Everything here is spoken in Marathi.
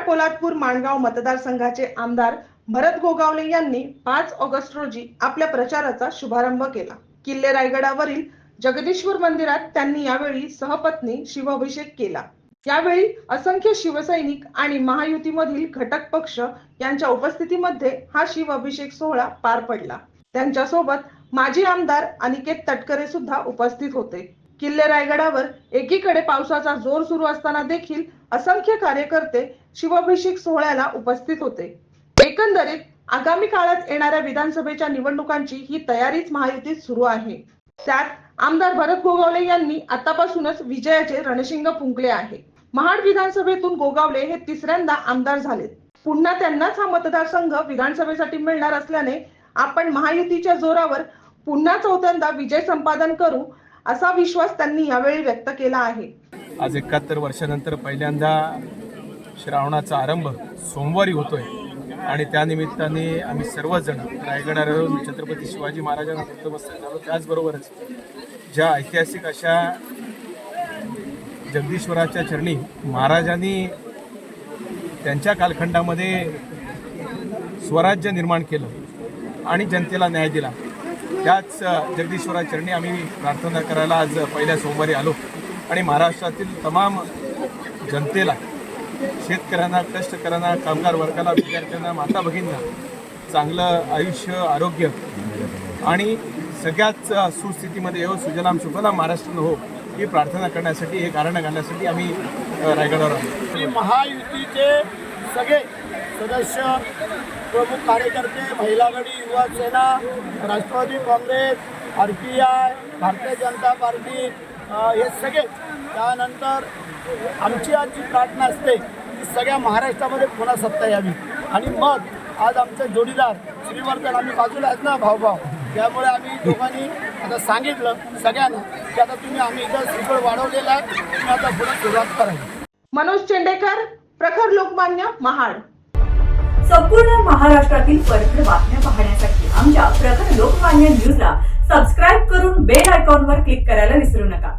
पोलादपूर माणगाव मतदारसंघाचे आमदार भरत गोगावले यांनी पाच ऑगस्ट रोजी आपल्या प्रचाराचा शुभारंभ केला. किल्ले रायगडावरील जगदीश्वर मंदिरात त्यांनी यावेळी सहपत्नी शिवाभिषेक केला. यावेळी असंख्य शिवसैनिक आणि महायुतीमधील घटक पक्ष यांच्या उपस्थितीमध्ये हा शिवाभिषेक सोहळा पार पडला. त्यांच्यासोबत माजी आमदार अनिकेत तटकरे सुद्धा उपस्थित होते. किल्ले रायगडावर एकीकडे पावसाचा जोर सुरू असताना देखील असंख्य कार्यकर्ते शिवाभिषेक सोहळ्याला उपस्थित होते. एकंदरीत आगामी काळात येणाऱ्या विधानसभेच्या निवडणुकांची ही तयारीच महायुतीत सुरू आहे. त्यात आमदार भरत गोगावले यांनी आतापासूनच विजयाचे रणशिंग फुंकले आहे. महाड विधानसभेतून गोगावले हे तिसऱ्यांदा आमदार झालेत. पुन्हा त्यांनाच हा मतदारसंघ विधानसभेसाठी मिळणार असल्याने आपण महायुतीच्या जोरावर पुन्हा चौथ्यांदा विजय संपादन करू असा विश्वास त्यांनी यावेळी व्यक्त केला आहे. आज एकाहत्तर वर्षानंतर पहिल्यांदा श्रावणाचा आरंभ सोमवारी होतोय. आणि त्यानिमित्ताने आम्ही सर्वजण रायगडावरून छत्रपती शिवाजी महाराजांना नतमस्तक झालो. त्याचबरोबरच ज्या ऐतिहासिक अशा जगदीश्वराच्या चरणी महाराजांनी त्यांच्या कालखंडामध्ये स्वराज्य निर्माण केलं आणि जनतेला न्याय दिला. त्याच जगदीश्वराचरणी आम्ही प्रार्थना करायला आज पहिल्या सोमवारी आलो. आणि महाराष्ट्रातील तमाम जनतेला शेतकऱ्यांना कष्टकऱ्यांना कामगार वर्गाला विद्यार्थ्यांना माता भगिनींना चांगलं आयुष्य आरोग्य आणि सगळ्याच सुस्थितीमध्ये येऊ सुजलाम सुफलाम महाराष्ट्रानं हो ही प्रार्थना करण्यासाठी हे कारण घालण्यासाठी आम्ही रायगडावर आलो. महायुतीचे सगळे सदस्य प्रमुख कार्यकर्ते महिला आघाडी Yuva Sena Rashtrawadi Congress R P I Bharatiya Janata party हे सगळे. त्यानंतर आमची आज जी प्रार्थना असते की सगळ्या महाराष्ट्रामध्ये पुन्हा सत्ता यावी. आणि मग आज आमचे जोडीदार श्रीवर्धन आम्ही बाजूला आहेत ना भाऊभाऊ? त्यामुळे आम्ही दोघांनी आता सांगितलं सगळ्यांना की आता तुम्ही आम्ही इथं श्रीफळ वाढवलेला आहे तुम्ही आता पुढे सुरुवात करायची मनोज चेंडेकर प्रखर लोकमान्य महाड. संपूर्ण महाराष्ट्रातील परखड बातम्या पाहण्यासाठी आमच्या प्रखर लोकमान्य न्यूजला सबस्क्राईब करून बेल आयकॉनवर क्लिक करायला विसरू नका.